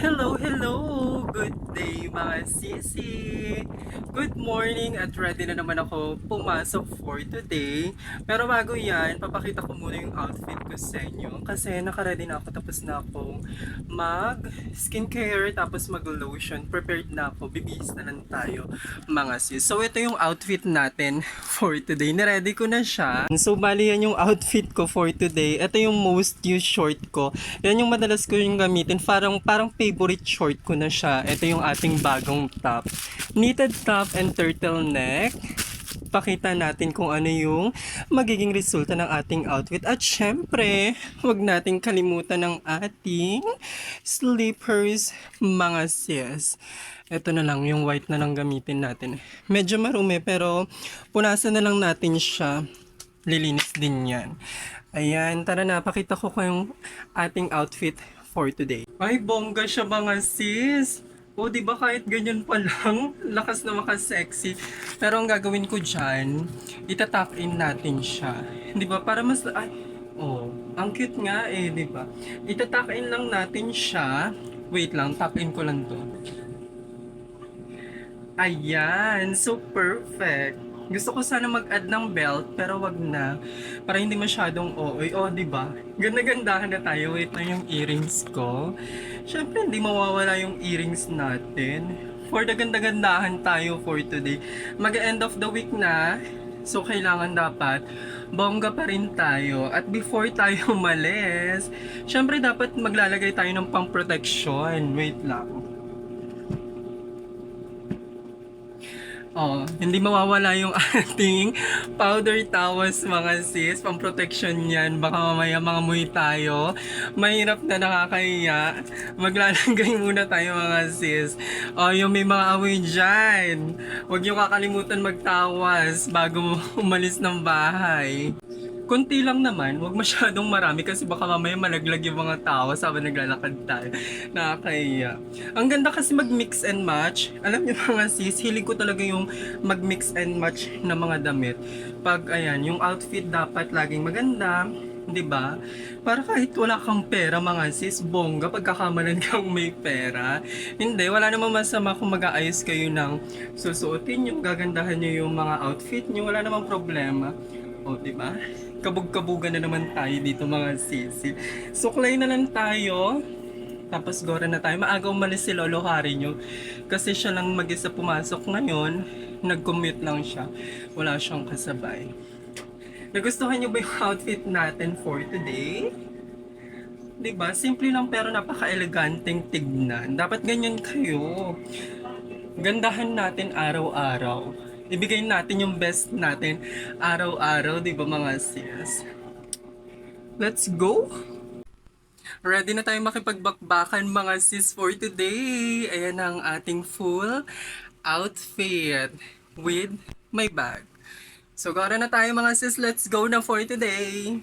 Hello, hello! Good day mga sisi! Good morning at ready na naman ako pumasok for today. Pero bago yan, papakita ko muna yung outfit ko sa inyo. Kasi nakaready na ako tapos na akong mag skincare tapos mag lotion. Prepared na ako. Bibihis na lang tayo mga sis. So ito yung outfit natin for today. Niready ko na siya. So bali yan yung outfit ko for today. Ito yung most used short ko. Yan yung madalas ko yung gamitin. Parang, parang favorite short ko na siya. Ito yung ating bagong top. Knitted top and turtleneck. Pakita natin kung ano yung magiging resulta ng ating outfit. At syempre, huwag nating kalimutan ng ating slippers, mga sis. Ito na lang, yung white na lang gamitin natin. Medyo marumi pero punasan na lang natin siya. Lilinis din yan. Ayan, tara na, pakita ko kayong ating outfit for today. Ay, bongga siya mga sis! O, di ba kahit ganyan pa lang, lakas na makasexy. Pero ang gagawin ko dyan, itatak in natin siya. Di ba? Para mas, ay, oh, ang cute nga eh, di ba? Itatak in lang natin siya. Wait lang, tap in ko lang to. Ayan, so perfect. Gusto ko sana mag-add ng belt pero wag na para hindi masyadong ooy. Oh, 'di ba? Ganda-gandahan na tayo. Wait na yung earrings ko. Syempre hindi mawawala yung earrings natin. For the ganda-gandahan tayo for today. Mag-end of the week na. So kailangan dapat bongga pa rin tayo. At before tayo umalis, syempre dapat maglalagay tayo ng pang-protection. Wait lang. Oh, hindi mawawala yung ating powder towels mga sis. Pang protection yan. Baka mamaya mga muy tayo. Mahirap na nakakahiya. Maglalagay muna tayo mga sis. Oh, yung may mga amoy dyan. Huwag niyo kakalimutan magtawas bago umalis ng bahay. Kunti lang naman, huwag masyadong marami kasi baka mamaya malaglag yung mga tao habang naglalakad tayo. Nakakahiya. Ang ganda kasi mag-mix and match. Alam niyo mga sis, hilig ko talaga yung mag-mix and match na mga damit. Pag ayan, yung outfit dapat laging maganda, 'di ba? Para kahit wala kang pera mga sis, bongga pagkakamalan kang may pera. Hindi, wala namang masama kung mag-aayos kayo ng susuotin yung gagandahan niyo yung mga outfit niyo, wala namang problema. O, di ba? Kabog-kabugan na naman tayo dito mga sisi. Suklay na lang tayo. Tapos gora na tayo. Maaga umalis si Lolo Harry nyo. Kasi siya lang mag-isa pumasok ngayon. Nag-commute lang siya. Wala siyang kasabay. Nagustuhan niyo ba yung outfit natin for today? 'Di ba? Simple lang pero napaka-eleganteng tignan. Dapat ganyan kayo. Gandahan natin araw-araw. Ibigay natin yung best natin araw-araw, 'di ba mga sis? Let's go. Ready na tayo makipagbakbakan mga sis for today. Ayan ang ating full outfit with my bag. So, gara na tayo mga sis. Let's go na for today.